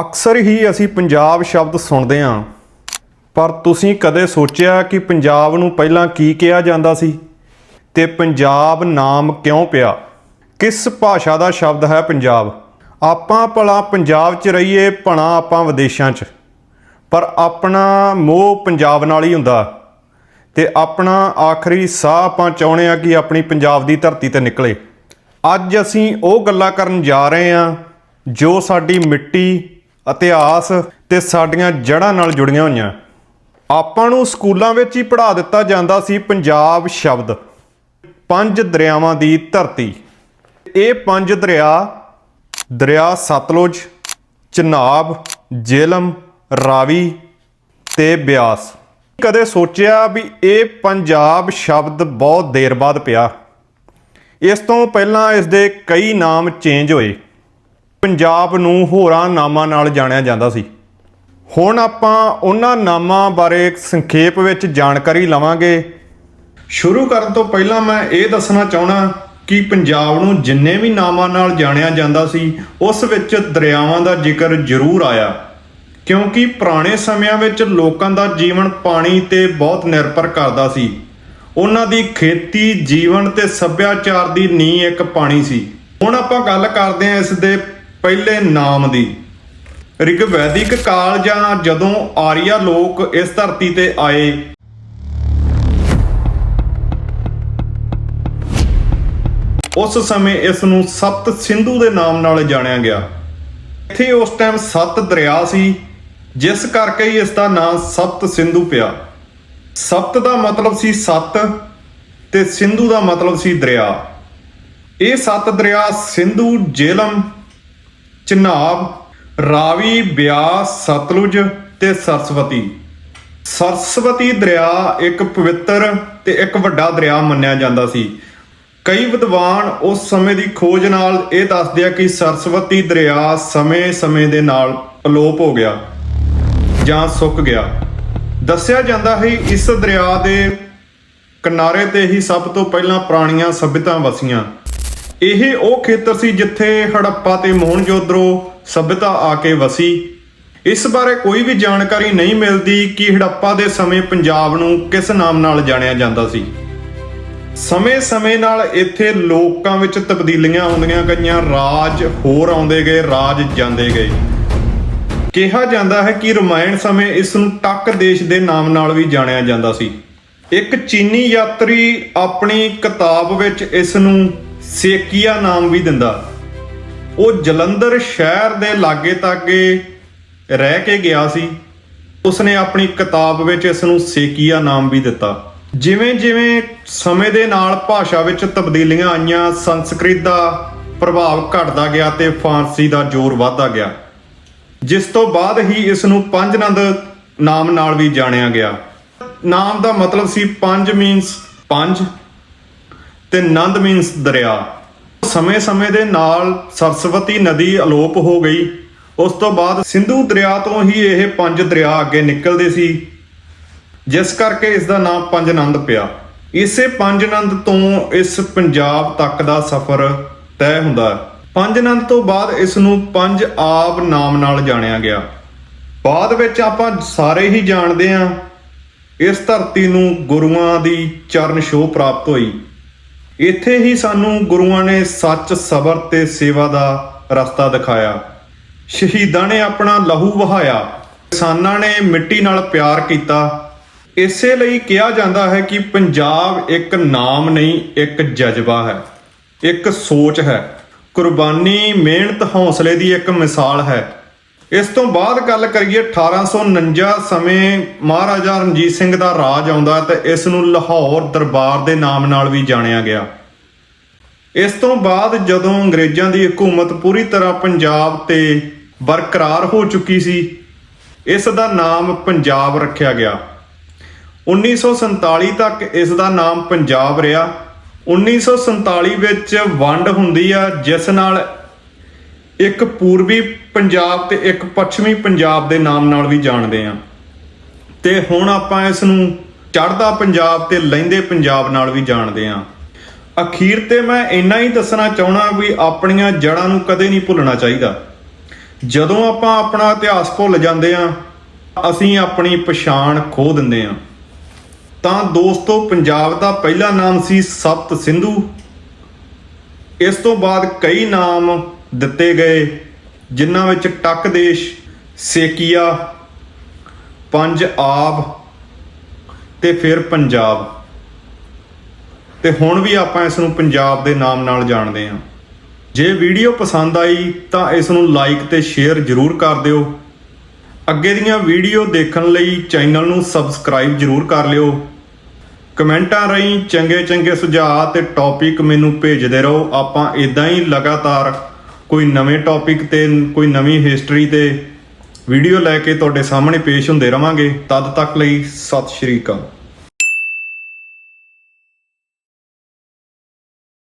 ਅਕਸਰ ਹੀ ਅਸੀਂ ਪੰਜਾਬ ਸ਼ਬਦ ਸੁਣਦੇ ਹਾਂ। ਪਰ ਤੁਸੀਂ ਕਦੇ ਸੋਚਿਆ ਕਿ ਪੰਜਾਬ ਨੂੰ ਪਹਿਲਾਂ ਕੀ ਕਿਹਾ ਜਾਂਦਾ ਸੀ? ਤੇ ਪੰਜਾਬ ਨਾਮ ਕਿਉਂ ਪਿਆ? ਕਿਸ ਭਾਸ਼ਾ ਦਾ ਸ਼ਬਦ ਹੈ ਪੰਜਾਬ? ਆਪਾਂ ਭਲਾ ਪੰਜਾਬ 'ਚ ਰਹੀਏ ਭਣਾ ਆਪਾਂ ਵਿਦੇਸ਼ਾਂ 'ਚ। ਪਰ ਆਪਣਾ ਮੋਹ ਪੰਜਾਬ ਨਾਲ ਹੀ ਹੁੰਦਾ। ਤੇ ਆਪਣਾ ਆਖਰੀ ਸਾਹ ਆਪਾਂ ਚਾਹੁੰਦੇ ਆ ਕਿ ਆਪਣੀ ਪੰਜਾਬ ਦੀ ਧਰਤੀ ਤੇ ਨਿਕਲੇ। ਅੱਜ ਅਸੀਂ ਉਹ ਗੱਲਾਂ ਕਰਨ ਜਾ ਰਹੇ ਹਾਂ ਜੋ ਸਾਡੀ ਮਿੱਟੀ ਇਤਿਹਾਸ ਤੇ ਸਾਡੀਆਂ ਜੜ੍ਹਾਂ ਨਾਲ ਜੁੜੀਆਂ ਹੋਈਆਂ। ਆਪਾਂ ਨੂੰ ਸਕੂਲਾਂ ਵਿੱਚ ਹੀ ਪੜ੍ਹਾ ਦਿੱਤਾ ਜਾਂਦਾ ਸੀ ਪੰਜਾਬ ਸ਼ਬਦ, ਪੰਜ ਦਰਿਆਵਾਂ ਦੀ ਧਰਤੀ। ਇਹ ਪੰਜ ਦਰਿਆ ਦਰਿਆ ਸਤਲੁਜ, ਚਨਾਬ ਜੇਲਮ ਰਾਵੀ ਤੇ ਬਿਆਸ। ਕਦੇ ਸੋਚਿਆ ਵੀ ਇਹ ਪੰਜਾਬ ਸ਼ਬਦ ਬਹੁਤ ਦੇਰ ਬਾਅਦ ਪਿਆ। ਇਸ ਤੋਂ ਪਹਿਲਾਂ ਇਸ ਦੇ ਕਈ ਨਾਮ ਚੇਂਜ ਹੋਏ। ਪੰਜਾਬ ਨੂੰ ਹੋਰਾਂ ਨਾਮਾਂ ਨਾਲ ਜਾਣਿਆ ਜਾਂਦਾ ਸੀ। ਹੁਣ ਆਪਾਂ ਉਹਨਾਂ ਨਾਮਾਂ ਬਾਰੇ ਸੰਖੇਪ ਵਿੱਚ ਜਾਣਕਾਰੀ ਲਵਾਂਗੇ। ਸ਼ੁਰੂ ਕਰਨ ਤੋਂ ਪਹਿਲਾਂ ਮੈਂ ਇਹ ਦੱਸਣਾ ਚਾਹਣਾ ਕਿ ਪੰਜਾਬ ਨੂੰ ਜਿੰਨੇ ਵੀ ਨਾਮਾਂ ਨਾਲ ਜਾਣਿਆ ਜਾਂਦਾ ਸੀ, ਉਸ ਵਿੱਚ ਦਰਿਆਵਾਂ ਦਾ ਜ਼ਿਕਰ ਜ਼ਰੂਰ ਆਇਆ। ਕਿਉਂਕਿ ਪੁਰਾਣੇ ਸਮਿਆਂ ਵਿੱਚ ਲੋਕਾਂ ਦਾ ਜੀਵਨ ਪਾਣੀ ਤੇ ਬਹੁਤ ਨਿਰਭਰ ਕਰਦਾ ਸੀ। ਉਹਨਾਂ ਦੀ ਖੇਤੀ, ਜੀਵਨ ਤੇ ਸੱਭਿਆਚਾਰ ਦੀ ਨੀਂਹ ਇੱਕ ਪਾਣੀ ਸੀ। ਹੁਣ ਆਪਾਂ ਗੱਲ ਕਰਦੇ ਹਾਂ ਇਸ ਦੇ ਪਹਿਲੇ ਨਾਮ ਦੀ। ਰਿਗਵੈਦਿਕ ਕਾਲ ਜਾਂ ਜਦੋਂ ਆਰੀਆ ਲੋਕ ਇਸ ਧਰਤੀ ਤੇ ਆਏ। ਉਸ ਸਮੇਂ ਇਸ ਨੂੰ ਸਪਤ ਸਿੰਧੂ ਦੇ ਨਾਮ ਨਾਲ ਜਾਣਿਆ ਗਿਆ। ਇੱਥੇ ਉਸ ਟਾਈਮ ਸੱਤ ਦਰਿਆ ਸੀ, ਜਿਸ ਕਰਕੇ ਹੀ ਇਸ ਦਾ ਨਾਮ ਸਪਤ ਸਿੰਧੂ ਪਿਆ। ਸਪਤ ਦਾ ਮਤਲਬ ਸੀ ਸੱਤ ਤੇ ਸਿੰਧੂ ਦਾ ਮਤਲਬ ਸੀ ਦਰਿਆ। ਇਹ ਸੱਤ ਦਰਿਆ ਸਿੰਧੂ, ਜੇਲਮ ਚਨਾਬ, ਰਾਵੀ, ਬਿਆਸ, ਸਤਲੁਜ ਤੇ ਸਰਸਵਤੀ। ਸਰਸਵਤੀ ਦਰਿਆ ਇੱਕ ਪਵਿੱਤਰ ਤੇ ਇੱਕ ਵੱਡਾ ਦਰਿਆ ਮੰਨਿਆ ਜਾਂਦਾ ਸੀ। ਕਈ ਵਿਦਵਾਨ ਉਸ ਸਮੇਂ ਦੀ ਖੋਜ ਨਾਲ ਇਹ ਦੱਸਦੇ ਆ ਕਿ ਸਰਸਵਤੀ ਦਰਿਆ ਸਮੇਂ-ਸਮੇਂ ਦੇ ਨਾਲ ਅਲੋਪ ਹੋ ਗਿਆ ਜਾਂ ਸੁੱਕ ਗਿਆ। ਦੱਸਿਆ ਜਾਂਦਾ ਹੈ ਇਸ ਦਰਿਆ ਦੇ ਕਿਨਾਰੇ ਤੇ ਹੀ ਸਭ ਤੋਂ ਪਹਿਲਾਂ ਪੁਰਾਣੀਆਂ ਸਭਿਅਤਾ ਵਸੀਆਂ। ਇਹ ਉਹ ਖੇਤਰ ਸੀ ਜਿੱਥੇ ਹੜੱਪਾ ਤੇ ਮੋਹਨਜੋਦੜੋ ਸਭਿਅਤਾ ਆ ਕੇ ਵਸੀ। ਇਸ ਬਾਰੇ ਕੋਈ ਵੀ ਜਾਣਕਾਰੀ ਨਹੀਂ ਮਿਲਦੀ ਕਿ ਹੜੱਪਾ ਦੇ ਸਮੇਂ ਪੰਜਾਬ ਨੂੰ ਕਿਸ ਨਾਮ ਨਾਲ ਜਾਣਿਆ ਜਾਂਦਾ ਸੀ। ਸਮੇਂ-ਸਮੇਂ ਨਾਲ ਇੱਥੇ ਲੋਕਾਂ ਵਿੱਚ ਤਬਦੀਲੀਆਂ ਆਉਂਦੀਆਂ ਗਈਆਂ, ਰਾਜ ਹੋਰ ਆਉਂਦੇ ਗਏ, ਰਾਜ ਜਾਂਦੇ ਗਏ। ਕਿਹਾ ਜਾਂਦਾ ਹੈ ਕਿ ਰਮਾਇਣ ਸਮੇਂ ਇਸ ਨੂੰ ਟੱਕ ਦੇਸ਼ ਦੇ ਨਾਮ ਨਾਲ ਵੀ ਜਾਣਿਆ ਜਾਂਦਾ ਸੀ। ਇੱਕ ਚੀਨੀ ਯਾਤਰੀ ਆਪਣੀ ਕਿਤਾਬ ਵਿੱਚ ਇਸ ਨੂੰ ਸੇਕੀਆ ਨਾਮ ਵੀ ਦਿੰਦਾ। ਉਹ ਜਲੰਧਰ ਸ਼ਹਿਰ ਦੇ ਲਾਗੇ ਤਾਗੇ ਰਹਿ ਕੇ ਗਿਆ ਸੀ। ਉਸਨੇ ਆਪਣੀ ਕਿਤਾਬ ਵਿੱਚ ਇਸ ਨੂੰ ਸੇਕੀਆ ਨਾਮ ਵੀ ਦਿੱਤਾ। ਜਿਵੇਂ ਜਿਵੇਂ ਸਮੇਂ ਦੇ ਨਾਲ ਭਾਸ਼ਾ ਵਿੱਚ ਤਬਦੀਲੀਆਂ ਆਈਆਂ, ਸੰਸਕ੍ਰਿਤ ਦਾ ਪ੍ਰਭਾਵ ਘਟਦਾ ਗਿਆ ਤੇ ਫਾਰਸੀ ਦਾ ਜ਼ੋਰ ਵੱਧਦਾ ਗਿਆ। ਜਿਸ ਤੋਂ ਬਾਅਦ ਹੀ ਇਸ ਨੂੰ ਪੰਜਨੰਦ ਨਾਮ ਨਾਲ ਵੀ ਜਾਣਿਆ ਗਿਆ। ਨਾਮ ਦਾ ਮਤਲਬ ਸੀ ਪੰਜ ਮੀਨਸ ਪੰਜ। ਤੇ ਨੰਦ ਮੀਨਸ ਦਰਿਆ। ਸਮੇਂ-ਸਮੇਂ ਦੇ ਨਾਲ ਸਰਸਵਤੀ ਨਦੀ ਅਲੋਪ ਹੋ ਗਈ। ਉਸ ਤੋਂ ਬਾਅਦ ਸਿੰਧੂ ਦਰਿਆ ਤੋਂ ਹੀ ਇਹ ਪੰਜ ਦਰਿਆ ਅੱਗੇ ਨਿਕਲਦੇ ਸੀ, ਜਿਸ ਕਰਕੇ ਇਸ ਦਾ ਨਾਮ ਪੰਜਨੰਦ ਪਿਆ। ਇਸੇ ਪੰਜਨੰਦ ਤੋਂ ਇਸ ਪੰਜਾਬ ਤੱਕ ਦਾ ਸਫ਼ਰ ਤੈਅ ਹੁੰਦਾ ਹੈ। ਪੰਜਨੰਦ ਤੋਂ ਬਾਅਦ ਇਸ ਨੂੰ ਪੰਜ ਆਬ ਨਾਮ ਨਾਲ ਜਾਣਿਆ ਗਿਆ। ਬਾਅਦ ਵਿੱਚ ਆਪਾਂ ਸਾਰੇ ਹੀ ਜਾਣਦੇ ਹਾਂ, ਇਸ ਧਰਤੀ ਨੂੰ ਗੁਰੂਆਂ ਦੀ ਚਰਨ ਛੋਹ ਪ੍ਰਾਪਤ ਹੋਈ। ਇੱਥੇ ਹੀ ਸਾਨੂੰ ਗੁਰੂਆਂ ਨੇ ਸੱਚ, ਸਬਰ ਤੇ ਸੇਵਾ ਦਾ ਰਸਤਾ ਦਿਖਾਇਆ। ਸ਼ਹੀਦਾਂ ਨੇ ਆਪਣਾ ਲਹੂ ਵਹਾਇਆ। ਕਿਸਾਨਾਂ ਨੇ ਮਿੱਟੀ ਨਾਲ ਪਿਆਰ ਕੀਤਾ। ਇਸੇ ਲਈ ਕਿਹਾ ਜਾਂਦਾ ਹੈ ਕਿ ਪੰਜਾਬ ਇੱਕ ਨਾਮ ਨਹੀਂ, ਇੱਕ ਜਜ਼ਬਾ ਹੈ, ਇੱਕ ਸੋਚ ਹੈ। ਕੁਰਬਾਨੀ, ਮਿਹਨਤ, ਹੌਸਲੇ ਦੀ ਇੱਕ ਮਿਸਾਲ ਹੈ। ਇਸ ਤੋਂ ਬਾਅਦ ਗੱਲ ਕਰੀਏ 1849 ਸਮੇਂ ਮਹਾਰਾਜਾ ਰਣਜੀਤ ਸਿੰਘ ਦਾ ਰਾਜ ਆਉਂਦਾ ਤੇ ਇਸ ਨੂੰ ਲਾਹੌਰ ਦਰਬਾਰ ਦੇ ਨਾਮ ਨਾਲ ਵੀ ਜਾਣਿਆ ਗਿਆ। ਇਸ ਤੋਂ ਬਾਅਦ ਜਦੋਂ ਅੰਗਰੇਜ਼ਾਂ ਦੀ ਹਕੂਮਤ ਪੂਰੀ ਤਰ੍ਹਾਂ ਪੰਜਾਬ ਤੇ ਬਰਕਰਾਰ ਹੋ ਚੁੱਕੀ ਸੀ, ਇਸ ਦਾ ਨਾਮ ਪੰਜਾਬ ਰੱਖਿਆ ਗਿਆ। 1947 ਤੱਕ ਇਸ ਦਾ ਨਾਮ ਪੰਜਾਬ ਰਿਹਾ। 1947 ਵਿੱਚ ਵੰਡ ਹੁੰਦੀ ਆ, ਜਿਸ ਨਾਲ ਇੱਕ ਪੂਰਬੀ ਪੰਜਾਬ ਤੇ ਇੱਕ ਪੱਛਮੀ ਪੰਜਾਬ ਦੇ ਨਾਮ ਨਾਲ ਵੀ ਜਾਣਦੇ ਆ ਤੇ ਹੁਣ ਆਪਾਂ ਇਸ ਨੂੰ ਚੜ੍ਹਦਾ ਪੰਜਾਬ ਤੇ ਲਹਿੰਦੇ ਪੰਜਾਬ ਨਾਲ ਵੀ ਜਾਣਦੇ ਆ ਅਖੀਰ ਤੇ ਮੈਂ ਇੰਨਾ ਹੀ ਦੱਸਣਾ ਚਾਹਣਾ ਵੀ ਆਪਣੀਆਂ ਜੜ੍ਹਾਂ ਨੂੰ ਕਦੇ ਨਹੀਂ ਭੁੱਲਣਾ ਚਾਹੀਦਾ। ਜਦੋਂ ਆਪਾਂ ਆਪਣਾ ਇਤਿਹਾਸ ਭੁੱਲ ਜਾਂਦੇ ਆ ਅਸੀਂ ਆਪਣੀ ਪਛਾਣ ਖੋ ਦਿੰਦੇ ਆ ਤਾਂ ਦੋਸਤੋ, ਪੰਜਾਬ ਦਾ ਪਹਿਲਾ ਨਾਮ ਸੀ ਸਪਤ ਸਿੰਧੂ। ਇਸ ਤੋਂ ਬਾਅਦ ਕਈ ਨਾਮ ਦਿੱਤੇ ਗਏ, ਜਿਨ੍ਹਾਂ ਵਿੱਚ ਟੱਕ ਦੇਸ਼, ਸੇਕੀਆ, ਪੰਜ ਆਬ ਤੇ ਫਿਰ ਪੰਜਾਬ। ਤੇ ਹੁਣ ਵੀ ਆਪਾਂ ਇਸ ਨੂੰ ਪੰਜਾਬ ਦੇ ਨਾਮ ਨਾਲ ਜਾਣਦੇ ਹਾਂ। ਜੇ ਵੀਡੀਓ ਪਸੰਦ ਆਈ ਤਾਂ ਇਸ ਨੂੰ ਲਾਈਕ ਤੇ ਸ਼ੇਅਰ ਜ਼ਰੂਰ ਕਰ ਦਿਓ। ਅੱਗੇ ਦੀਆਂ ਵੀਡੀਓ ਦੇਖਣ ਲਈ ਚੈਨਲ ਨੂੰ ਸਬਸਕ੍ਰਾਈਬ ਜ਼ਰੂਰ ਕਰ ਲਿਓ। ਕਮੈਂਟਾਂ ਰਾਹੀਂ ਚੰਗੇ ਚੰਗੇ ਸੁਝਾਅ ਤੇ ਟੌਪਿਕ ਮੈਨੂੰ ਭੇਜਦੇ ਰਹੋ। ਆਪਾਂ ਇਦਾਂ ਹੀ ਲਗਾਤਾਰ ਕੋਈ ਨਵੇਂ ਟੌਪਿਕ ਤੇ, ਕੋਈ ਨਵੀਂ ਹਿਸਟਰੀ ਤੇ ਵੀਡੀਓ ਲੈ ਕੇ ਤੁਹਾਡੇ ਸਾਹਮਣੇ ਪੇਸ਼ ਹੁੰਦੇ ਰਵਾਂਗੇ। ਤਦ ਤੱਕ ਲਈ ਸਤਿ ਸ਼੍ਰੀ ਅਕਾਲ।